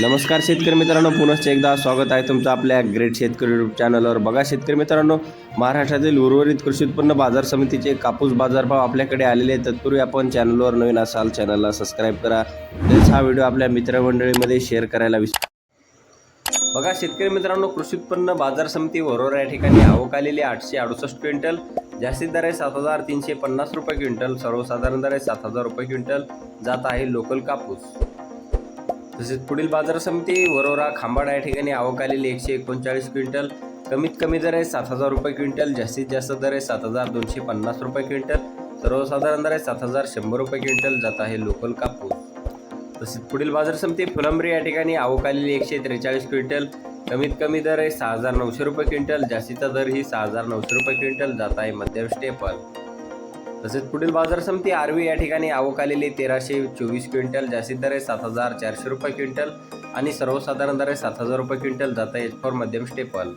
नमस्कार शेतकरी मित्रांनो पुनश्च एकदा स्वागत आहे तुमचं आपल्या ग्रेट शेतकरी युट्यूब चॅनलवर बघा शेतकरी मित्रांनो महाराष्ट्रातील उर्वरित कृषी उत्पन्न बाजार समितीचे कापूस बाजारभाव आपल्याकडे आलेले आहेत. तत्पूर्वी आपण चॅनलवर नवीन असाल चॅनलला सबस्क्राईब करा. तसेच हा व्हिडिओ आपल्या मित्रमंडळीमध्ये शेअर करायला विसरू बघा शेतकरी मित्रांनो कृषी उत्पन्न बाजार समिती वरोरा या ठिकाणी आवक आलेली आठशे अडुसष्ट क्विंटल. जास्तीत दर आहे सात हजार तीनशे पन्नास रुपये क्विंटल. सर्वसाधारण दर आहे सात हजार रुपये क्विंटल. जात आहे लोकल कापूस. तसेच पुढील बाजार समिती वरोरा खांबाडा या ठिकाणी आवक आलेली एकशे एकोणचाळीस क्विंटल. कमीत कमी दर आहे सात हजार रुपये क्विंटल जास्तीत जास्त दर आहे सात हजार दोनशे पन्नास रुपये क्विंटल. सर्वसाधारण दर आहे सात हजार शंभर रुपये क्विंटल जात आहे लोकल कापूस. तसेच पुढील बाजार समिती फुलंब्री या ठिकाणी आवक आलेली एकशे त्रेचाळीस क्विंटल. कमीत कमी दर आहे सहा हजार नऊशे रुपये क्विंटल जास्तीचा दर ही सहा हजार नऊशे रुपये क्विंटल जात आहे मध्यम स्टेपल. तसेच पुढील बाजार समिती आरवी या ठिकाणी आवक आलेली तेराशे चोवीस क्विंटल जास्तीत दर आहे सात हजार चारशे रुपये क्विंटल आणि सर्वसाधारण दर आहे सात हजार रुपये क्विंटल जात आहे एच फॉर मध्यम स्टेपल